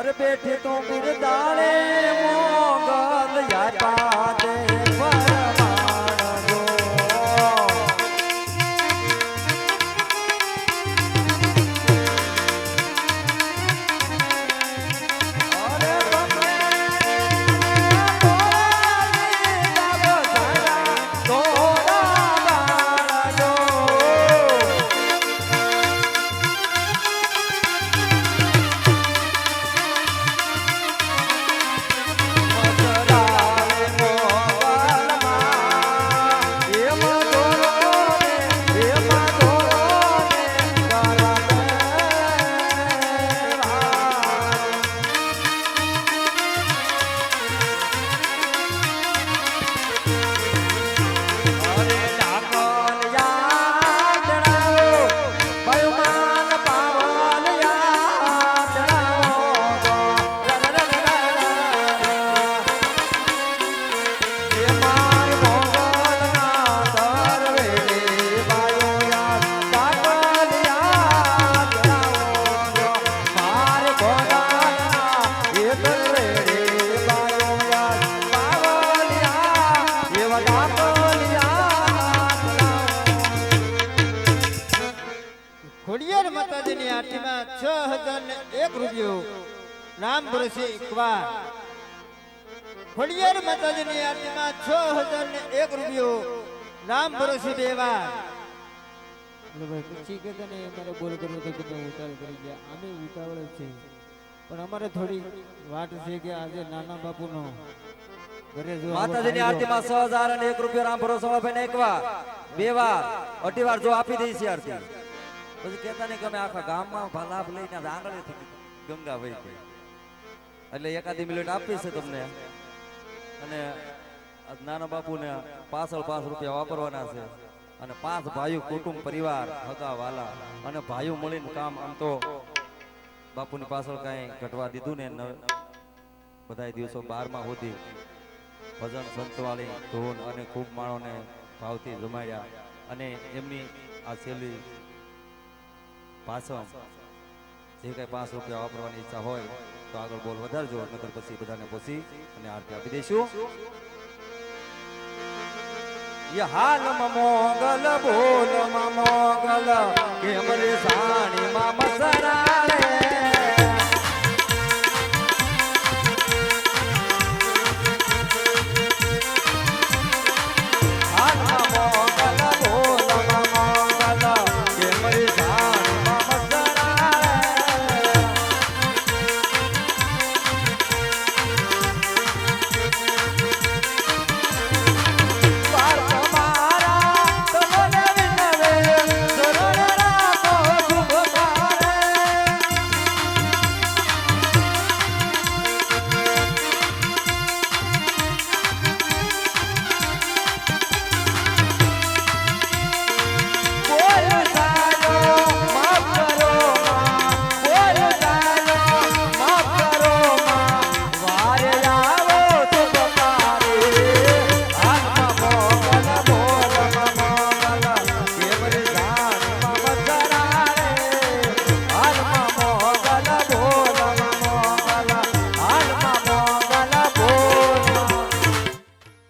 અરે બેઠી તો બિરદાળે મોગલ યાપા ખોડિયાર માતાજીની આરતીમાં છ હજાર ને એક રૂપિયો. રામ ભરોસે એકવાર. ખોડિયાર માતાજીની આરતીમાં છ હજાર ને એક રૂપિયો. રામ ભરોસે બે વાર પછી કે તને મારે બોલ કરવું તો તમે ઉતાવળ કરી ગયા. અમે ઉતાવળ જ છે. પણ અમારે થોડી વાટ છે કે આજે નાના બાપુનો ઘરે જો માતાજીની આરતીમાં છ હજાર અને એક રૂપિયો રામ ભરોસો ભાઈ એક વાર. બે વાર. અઢી વાર જો આપી દઈ છે આરતી. પછી કહેતા નહીં અમે આખા ગામમાં લાભ લઈને આંગળીથી ગંગા વહી ગઈ. એટલે એકાદી મિનિટ આપી છે તમને. અને નાના બાપુને પાછળ પાંચ રૂપિયા વાપરવાના છે. અને પાંચ ભાઈઓ કુટુંબ પરિવાર હતા વાલા. અને ભાઈઓ મળીને કામ આમ તો બાપુની પાછળ કાંઈ ઘટવા દીધું ને બધા દિવસો બારમાં સુધી ભજન, સંતવાળી, ધૂન અને ખૂબ માણોને ભાવથી જમાડ્યા. અને એમની આ છેલ્લી ભાષણ જે કઈ પાંચ રૂપિયા વાપરવાની ઈચ્છા હોય, તો આગળ બોલ વધારજો. નગર પછી બધાને પોસી અને આરતી આપી દઈશું. હાલ મોગલ, બોલ મોગલ કેમ રે સાણીમાં મસ